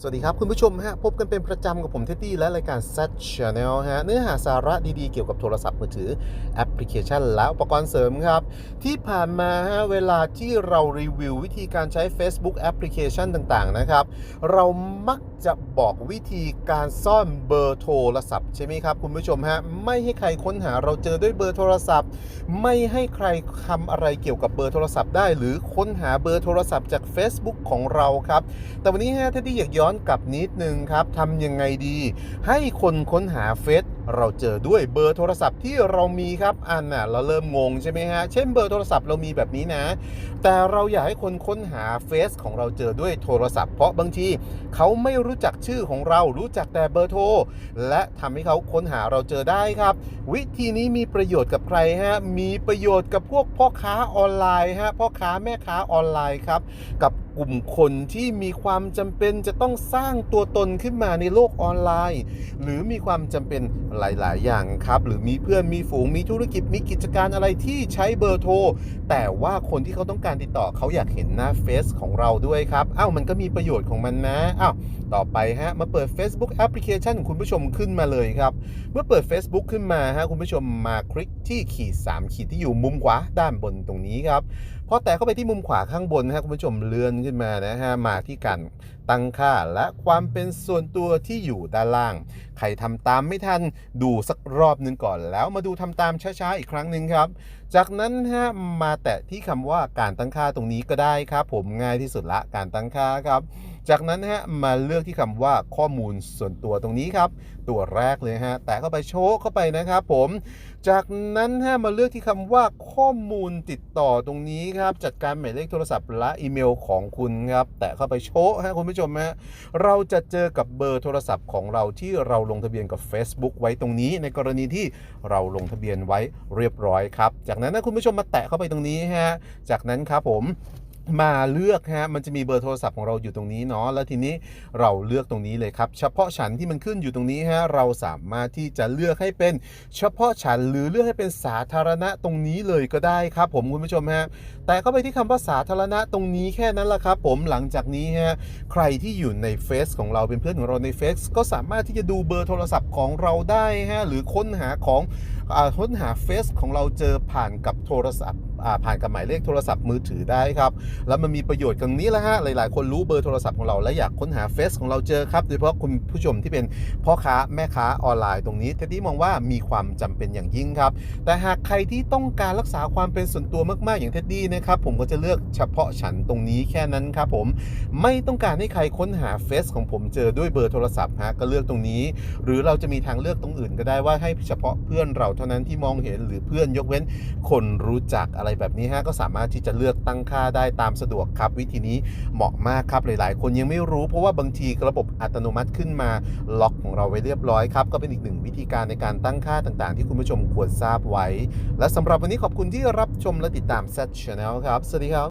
สวัสดีครับ คุณผู้ชมฮะพบกันเป็นประจำกับผมเท็ดดี้และรายการ Set Channel ฮะเนื้อหาสาระดีๆ เกี่ยวกับโทรศัพท์มือถือแอปพลิเคชัน และอุปกรณ์เสริมครับ ที่ผ่านมาฮะเวลาที่เรารีวิววิธีการใช้ Facebook แอปพลิเคชันต่างๆนะครับ เรามักจะบอกวิธีการซ่อนเบอร์โทรศัพท์ใช่ไหมครับคุณผู้ชมฮะไม่ให้ใครค้นหาเราเจอด้วยเบอร์โทรศัพท์ ไม่ให้ใครทำอะไรเกี่ยวกับเบอร์โทรศัพท์ได้ หรือค้นหาเบอร์โทรศัพท์จาก Facebook ของเราครับแต่วันนี้ฮะถ้าที่อยากย้อนกลับนิดนึงครับทำยังไงดี ให้คนค้นหาเฟซ เราเจอด้วยเบอร์โทรศัพท์ที่เรามีครับอันน่ะเราเริ่มงงใช่ไหมฮะเช่นเบอร์โทรศัพท์เรามีแบบนี้นะ แต่เราอยากให้คนค้นหาเฟซของเราเจอด้วยโทรศัพท์ เพราะบางทีเขาไม่รู้จักชื่อของเรารู้จักแต่เบอร์โทรและทำให้เขาค้นหาเราเจอได้ครับ วิธีนี้มีประโยชน์กับใครฮะมีประโยชน์กับพวกพ่อค้าออนไลน์ฮะพ่อค้าแม่ค้าออนไลน์ครับกับกลุ่มคนที่มีความจำเป็นจะต้องสร้างตัวตนขึ้นมาในโลกออนไลน์ หรือมีความจำเป็นหลาย ๆ อย่างครับ หรือมีเพื่อนมีฝูงมีธุรกิจมีกิจการอะไรที่ใช้เบอร์โทร แต่ว่าคนที่เขาต้องการติดต่อเขาอยากเห็นหน้าเฟซของเราด้วยครับอ้าวมันก็มีประโยชน์ของมันนะอ้าวต่อไปฮะมาเปิด Facebook แอปพลิเคชันของคุณผู้ชมขึ้นมาเลยครับ เมื่อเปิด Facebook ขึ้นมาฮะคุณผู้ชมมาคลิกที่ขีด 3 ขีดที่อยู่มุมขวาด้านบนตรงนี้ครับพอแตะเข้าไปที่มุมขวาข้างบนฮะคุณผู้ชมเลื่อนขึ้นมานะฮะมาที่การตั้งค่าและความเป็นส่วนตัวที่อยู่ด้านล่าง ใครทำตามไม่ทันดูสักรอบนึงก่อน แล้วมาดูทำตามช้าๆอีกครั้งหนึ่งครับ จากนั้นฮะมาแตะที่คำว่าการตั้งค่าตรงนี้ก็ได้ครับ ผมง่ายที่สุดละการตั้งค่าครับ จากนั้นฮะมาเลือกที่คำว่าข้อมูลส่วนตัวตรงนี้ครับ ตัวแรกเลยฮะแตะเข้าไปโชว์เข้าไปนะครับผม จากนั้นฮะมาเลือกที่คำว่าข้อมูลติดต่อตรงนี้ครับ จัดการหมายเลขโทรศัพท์และอีเมลของคุณครับ แตะเข้าไปโชว์ฮะคุณผู้ชมฮะเราจะเจอกับเบอร์โทรศัพท์ของเราที่เราลงทะเบียนกับ Facebook ไว้ตรงนี้ ในกรณีที่เราลงทะเบียนไว้เรียบร้อยครับจากนั้นนะคุณผู้ชมมาแตะเข้าไปตรงนี้ฮะจากนั้นครับผม มาเลือกฮะมันจะมีเบอร์โทรศัพท์ของเราอยู่ตรงนี้เนาะแล้วทีนี้เราเลือกตรงนี้เลยครับ เฉพาะฉันที่มันขึ้นอยู่ตรงนี้ฮะเราสามารถที่จะเลือกให้เป็นเฉพาะฉันหรือเลือกให้เป็นสาธารณะตรงนี้เลยก็ได้ครับ ผมคุณผู้ชมฮะแต่เข้าไปที่คำว่าสาธารณะตรงนี้แค่นั้นแหละครับ ผมหลังจากนี้ฮะใครที่อยู่ในเฟซของเราเป็นเพื่อนของเราในเฟซก็สามารถที่จะดูเบอร์โทรศัพท์ของเราได้ฮะหรือค้นหาของค้นหาเฟซของเราเจอผ่านกับโทรศัพท์ ผ่านกับหมายเลขโทรศัพท์มือถือได้ครับ แล้วมันมีประโยชน์ตรงนี้แหละฮะหลายๆ คนรู้เบอร์โทรศัพท์ของเราและอยากค้นหาเฟซของเราเจอครับโดยเฉพาะคุณผู้ชมที่เป็นพ่อค้าแม่ค้าออนไลน์ตรงนี้เท็ดดี้มองว่ามีความจำเป็นอย่างยิ่งครับ แต่หากใครที่ต้องการรักษาความเป็นส่วนตัวมากๆอย่างเท็ดดี้นะครับผมก็จะเลือกเฉพาะฉันตรงนี้แค่นั้นครับผมไม่ต้องการให้ใครค้นหาเฟซของผมเจอด้วยเบอร์โทรศัพท์ฮะก็เลือกตรงนี้ หรือเราจะมีทางเลือกตรงอื่นก็ได้ว่าให้เฉพาะเพื่อนเราเท่านั้นที่มองเห็นหรือเพื่อนยกเว้นคนรู้จักอะไรอะไรแบบนี้ฮะก็สามารถที่จะเลือกตั้งค่าได้ตามสะดวกครับ วิธีนี้เหมาะมากครับหลาย ๆ คนยังไม่รู้เพราะว่าบางทีระบบอัตโนมัติขึ้นมาล็อกของเราไว้เรียบร้อยครับก็เป็นอีกหนึ่งวิธีการในการตั้งค่าต่าง ๆ ที่คุณผู้ชมควรทราบไว้ และสำหรับวันนี้ขอบคุณที่รับชมและติดตาม Set Channel ครับ สวัสดีครับ